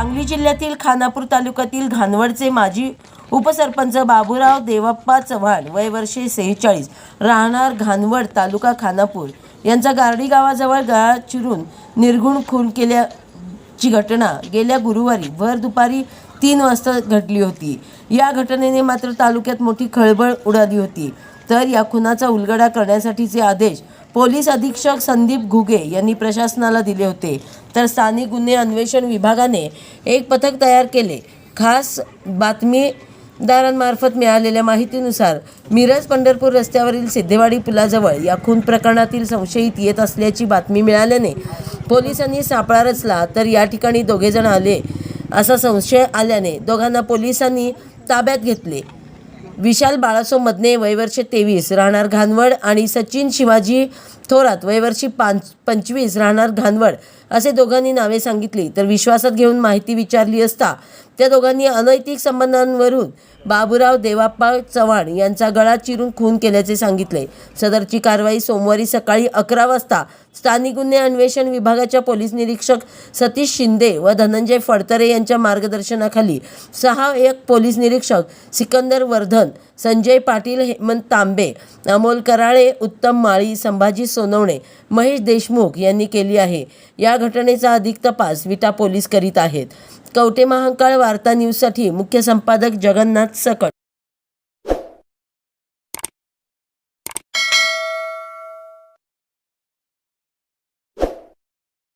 सांगली जिल्ह्यातील खानापूर तालुक्यातील घानवडचे माजी उपसरपंच बाबूराव देवप्पा चव्हाण वय वर्षे सेहेचाळीस राहणार घानवड तालुका खानापूर. यांचा गारडी गावाजवळ गळा चिरून निर्गुण खून केल्याची घटना गेल्या गुरुवारी भर दुपारी तीन वाजता घडली होती. या घटनेने मात्र तालुक्यात मोठी खळबळ उडाली होती. तर या खुनाचा उलगडा करण्यासाठीचे आदेश पोलीस अधीक्षक संदीप घुगे यांनी प्रशासनाला दिले होते. तर स्थानिक गुन्हे अन्वेषण विभागाने एक पथक तयार केले. खास बातमीदारांमार्फत मिळालेल्या माहितीनुसार मिरज पंढरपूर रस्त्यावरील सिद्धेवाडी पुलाजवळ या खून प्रकरणातील संशयित येत असल्याची बातमी मिळाल्याने पोलिसांनी सापळा रचला. तर या ठिकाणी दोघेजण आले. असा संशय आल्याने दोघांना पोलिसांनी ताब्यात घेतले. विशाल बाळासो मदने वयवर्षे तेवीस राहणार घानवड आणि सचिन शिवाजी थोरात वयवर्षी पाच पंचवीस राहणार घानवड. असे दोघांनी नावे सांगितली. तर विश्वासात घेऊन माहिती विचारली असता त्या दोघांनी अनैतिक संबंधांवरून बाबूराव देवाप्पा चव्हाण यांचा गळा चिरून खून केल्याचे सांगितले. सदरची कारवाई सोमवारी सकाळी अकरा वाजता स्थानिक गुन्हे अन्वेषण विभागाच्या पोलीस निरीक्षक सतीश शिंदे व धनंजय फडतरे यांच्या मार्गदर्शनाखाली सहा एक पोलीस निरीक्षक सिकंदर वर्धन संजय पाटील हेमंत तांबे अमोल कराळे उत्तम माळी संभाजी सोनवणे महेश देशमुख यांनी केली आहे. या घटनेचा अधिक तपास विटा पोलीस करीत आहेत. कवटे महांकाळ वार्ता न्यूजसाठी मुख्य संपादक जगन्नाथ सकट.